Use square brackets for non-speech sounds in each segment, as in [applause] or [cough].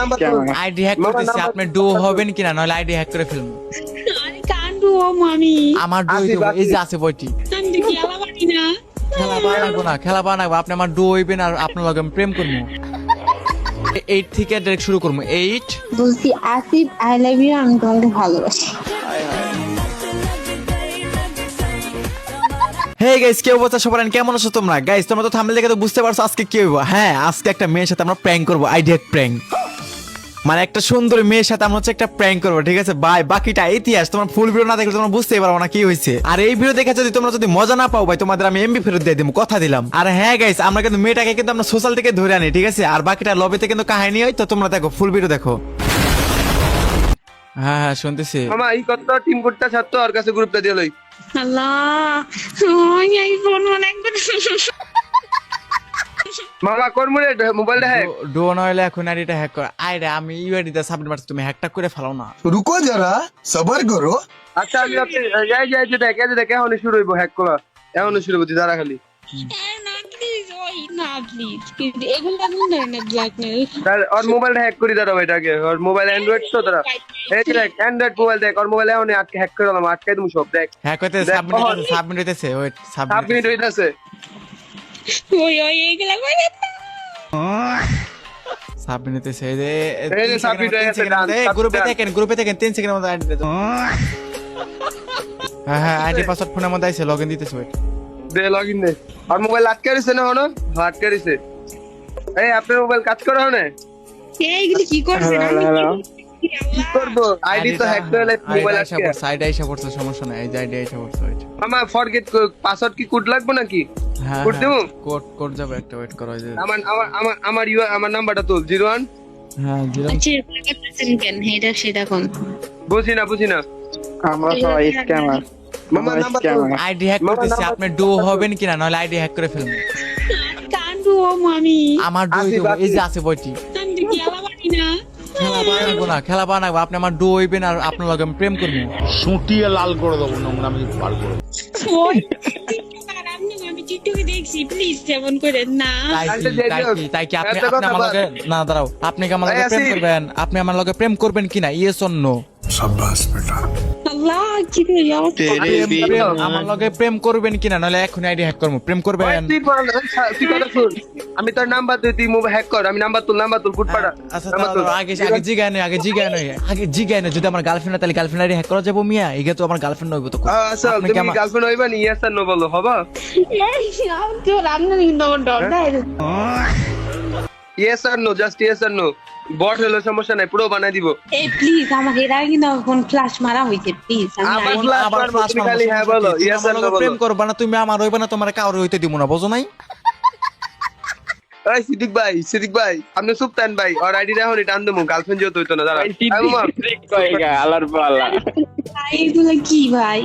Number ID hack করতেছি আপনি do হবেন কিনা? নইলে আইডি হ্যাক করে ফেলব আরে কান্ডু ও মামি। আমার ডো এই যে আছে বইটি। আমি খেলা না। খেলা বানাবো না খেলা বানাবো। আপনি আমার ডো হইবেন আর আপনার লগে আমি প্রেম করব। এইট থেকে ডাইরেক্ট শুরু করব। এইট বলছি আসিফ আই লাভ ইউ আমি তোমাকে ভালোবাসি। হে গাইস কেউ বলছে সবার? কেমন আছো তোমরা? গাইস তোমরা তো থাম্বনেল দেখে তো বুঝতে পারছ আজকে কি হইব। হ্যাঁ আজকে একটা মেয়ের সাথে আমরা প্র্যাঙ্ক করব আইডিয়া প্র্যাঙ্ক মানে একটা সুন্দর মেয়ের সাথে আমরা হচ্ছে একটা প্র্যাঙ্ক করব ঠিক আছে? বাই বাকিটা ইতিহাস তোমার ফুল ভিডিও না দেখলে তোমরা বুঝতেই পারব না কি হয়েছে। আর এই ভিডিও দেখে যদি তোমরা যদি মজা না পাও ভাই তোমাদের আমি এমবি ফেরত দিয়ে দিব কথা দিলাম। আর হ্যাঁ গাইস আমরা কিন্তু মেয়েটাকে কিন্তু আমরা সোশ্যাল থেকে ধরে আনি ঠিক আছে? আর বাকিটা লবিতে কিন্তু কাহিনী হয় তো তোমরা দেখো ফুল ভিডিও দেখো। হ্যাঁ হ্যাঁ শুনতেছি। মামা এই কত টিম করতে ছাড়তো আর কাছে গ্রুপটা দিয়ে লই। আল্লাহ ওই এই ফোন মানে একবার মামা কোন মুরে মোবাইলটা হ্যাক ডো নইলে এখন আর এটা হ্যাক কর আইরে আমি ইউআইডি দা সাবমিট মারছি তুমি হ্যাকটা করে ফেলাও না। রুকো যারা সবার করো। আচ্ছা আমি আপনি যাই যাই যেটা কে যেটা কে হনি শুরু হইব হ্যাক করা। এখন শুরু হইব দাঁড়া খালি। মোবাইলটা হ্যাক করি দাঁড়াও এটাকে মোবাইল অ্যান্ড্রয়েড তো দাঁড়া। দেখ মোবাইল দেখ মোবাইল এখন আটকে হ্যাক করে দিলাম আটকে তুমি সব দেখ। হ্যাক হইতে ওই ওই এইগুলা করে সাবমিট হইতেছে এই যে এই যে submit হয়ে গেছে, গ্রুপে. দেখেন গ্রুপে দেখেন 3 সেকেন্ডের মধ্যে আইডি দাও হ্যাঁ হ্যাঁ আইডি পাসওয়ার্ড ফোনের মধ্যে আইছে লগইন দিতেছে ওয়েট দে লগ ইন দে। আর মোবাইল আটকে রইছে না হনো আটকে রইছে। এই আপনার মোবাইল কাজ করে হনে এইগুলি কি করছেন? আমি কি করব। আইডি তো হ্যাক করে মোবাইল আইসা পড়ছে আইডি আইসা পড়ছে সমস্যা নাই এই যে আইডি আইসা পড়ছে মামা ফরগেট পাসওয়ার্ড কি কোড লাগবে নাকি? হ্যাঁ দেবো? কোড কোড যাবে একটা ওয়েট করো আমার আমার আমার আমার ইউ আমার নাম্বারটা তুল জিরো হ্যাঁ জিরো আচ্ছা কেন? এটা সেটা কোন বুঝি না আমরা সবাই স্ক্যামার মামা নাম্বার আইডি হ্যাক করতেছি আপনি ডো হবেন কিনা? নইলে আইডি হ্যাক করে ফেলবেন কান্ডু ও মামি? আমার ডো এই যে আছে বইটি। আমি না? খেলা বানাবো না খেলা বানাবো। আপনি আমার ডো হইবেন আর আপনার লগে আমি প্রেম করব। সুটিয়ে লাল করে দেবো আমি পার করে আপনি আমার লগে না দাঁড়াও। আপনি কি আমার প্রেম করবেন? আপনি আমার লগে প্রেম করবেন কিনা ইয়ে অর সাব্বাস বেটা। আল্লাহ কি রে আমার আমার লগে প্রেম করবেন কিনা? নাহলে এখন আইডি হ্যাক করব প্রেম করবেন? তুই কথা শুন। আমি তোর নাম্বার দিই তুই মোবাইল হ্যাক কর। আমি নাম্বার তুল নাম্বার তুল গুটপাড়া আচ্ছা আগে আগে জিগায় নয় আগে জিগায় নয় আগে জিগায় নয় যদি আমার গার্লফ্রেন্ড তাহলে গার্লফ্রেন্ড আইডি হ্যাক করা যাব মিয়া। এগে তো আমার গার্লফ্রেন্ড হইব তো। আচ্ছা তুমি গার্লফ্রেন্ড হইবা নি? ইয়াস আর নো বলো হবা? এই আমি তো রান্না কিন্তু ডর না ইয়েস আর নো জাস্ট ইয়েস আর নো বট হলো সমস্যা নাই পুরো বানাই দিব। এই প্লিজ আমাকে এর আগে কিন্তু ফোন ফ্লাশ মারা হয়েছে প্লিজ আমি আবার আগে- flash আবার মারবো, flash তুমি খালি হ্যাঁ বলো, আমার আর বলো। প্রেম করবা না তুমি আমার হইবা না তোমার কাউরে হইতে দিব না বুঝো নাই? এই সিদ্দিক ভাই সিদ্দিক ভাই আপনি সুপ্তান ভাই আর আইডি রাখুন টান দেবো গার্লফ্রেন্ড যেহেতু হইতো না দাঁড়া পাল্লা কি ভাই?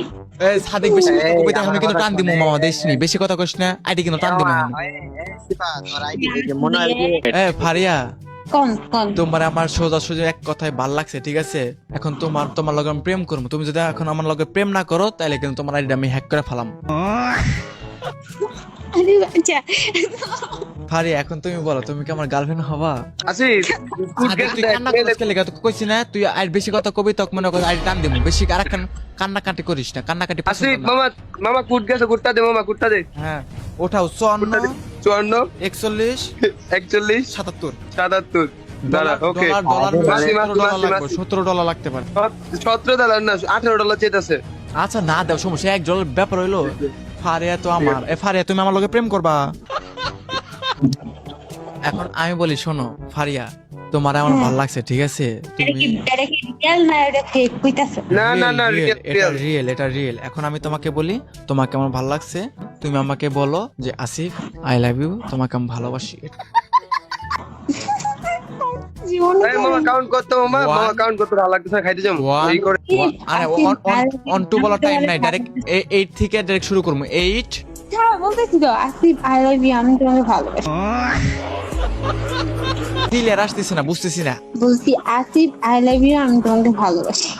সাদিক বেশি কথা কবিতা আমি কিন্তু টান দিমু মামা দেশনি বেশি কথা কইস না আইডি কিন্তু টান দিমু এ ফারিয়া কোন কোন তোমার আমার সোজা সোজা এক কথায় ভালো লাগছে ঠিক আছে? এখন তোমার তোমার লগে আমি প্রেম করব। তুমি যদি এখন আমার লগে প্রেম না করো তাহলে কিন্তু তোমার আইডি আমি হ্যাক করে ফেলাম। [laughs] আরে আচ্ছা ফারিয়া এখন তুমি বলো তুমি কি আমার গার্লফ্রেন্ড হবা? আসিফ আরে তুই কান্না করিস? কইছি না তুই আর বেশি কথা কবি তখন মনে কর আইডি টান দিমু। বেশি আর কান্না কাটি করিস না কান্না কাটি আসিফ মামা মামা কুট গেছে কুটটা দে মামা কুটটা দে। হ্যাঁ ওঠাও চুয়ান্ন কুটটা দে চুয়ান্ন একচল্লিশ একচল্লিশ সাতাত্তর। সাতাত্তর। দাঁড়া ওকে ডলার। সতেরো লাগতে পারে। সতেরো ডলার না আঠারো ডলার চেয়েছে আচ্ছা না দেও সমস্যা এক ডলার ব্যাপার হইল ফারিয়া তো আমার। এ ফারিয়া তুমি আমার লগে প্রেম করবা? এখন আমি বলি শোনো ফারিয়া তোমার আমার ভালো লাগছে ঠিক আছে? তুমি রিয়েল না এটা না না এটা রিয়েল এটা রিয়েল এখন আমি তোমাকে বলি তোমাকে আমার ভালো লাগছে। তুমি আমাকে বলো যে আসিফ আই লাভ ইউ তোমাকে আমি ভালোবাসি। এই মামা কাউন্ট করতে মামা। মামা কাউন্ট করতে ভালো লাগতেছে খাইতে যাব। এই করে আরে অন টু বলার টাইম নাই ডাইরেক্ট এইট থেকে ডাইরেক্ট শুরু করব। এইট হ্যাঁ বলতেছি তো আসিফ আই লাভ ইউ আমি তোমাকে ভালোবাসি। ক্লিয়ার আসতেছে না বুঝতেছি না। বলছি আসিফ আই লাভ ইউ আমি তোমাকে ভালোবাসি।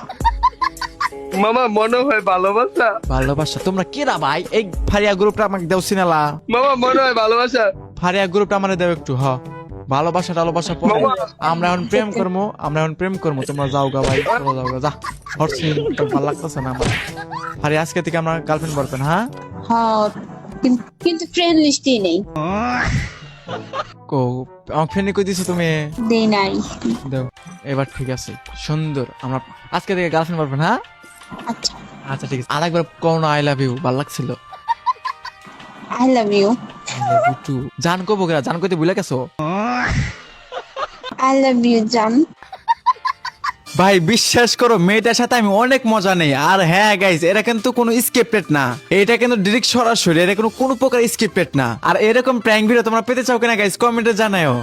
মামা মনে হয় ভালোবাসা। ভালোবাসা তোমরা কেরা ভাই? এই ফারিয়া গ্রুপটা আমাকে দেও সিনালা। মামা মনে হয় ভালোবাসা। ফারিয়া গ্রুপটা আমারে দেও একটু হ। ভালোবাসা টালোবাসা পরে আমরা এখন প্রেম করব আমরা এখন প্রেম করব তোমরা যাও গা ভাই তোমরা যাও গা। যা হরছিন ভালো লাগতেছে না আমার। আরে আজকে থেকে আমরা গার্লফ্রেন্ড বলবেন হ্যাঁ? হ্যাঁ কিন্তু ফ্রেন্ড লিস্টেই নেই। কো আমার ফ্রেন্ডে কই দিছো তুমি? দেই নাই। দাও এবার ঠিক আছে সুন্দর। আমরা আজকে থেকে গার্লফ্রেন্ড বলবেন হ্যাঁ? আচ্ছা। আচ্ছা ঠিক আছে। আরেকবার কোন আই লাভ ইউ ভালো লাগছিল। আই লাভ ইউ টু জান কো বগরা জান কইতে ভুলে গেছো? আই লাভ ইউ জান ভাই, বিশ্বাস করো, মেয়েটার সাথে আমি অনেক মজা নেই। আর হ্যাঁ গাইজ এটা কিন্তু কোনো স্ক্রিপ্টেড না। এটা কিন্তু ডিরেক্ট সরাসরি, এটা কোনো কোনো প্রকার স্ক্রিপ্টেড না। আর এরকম প্র্যাঙ্ক ভিডিও তোমরা পেতে চাও কিনা গাইজ কমেন্টে জানাও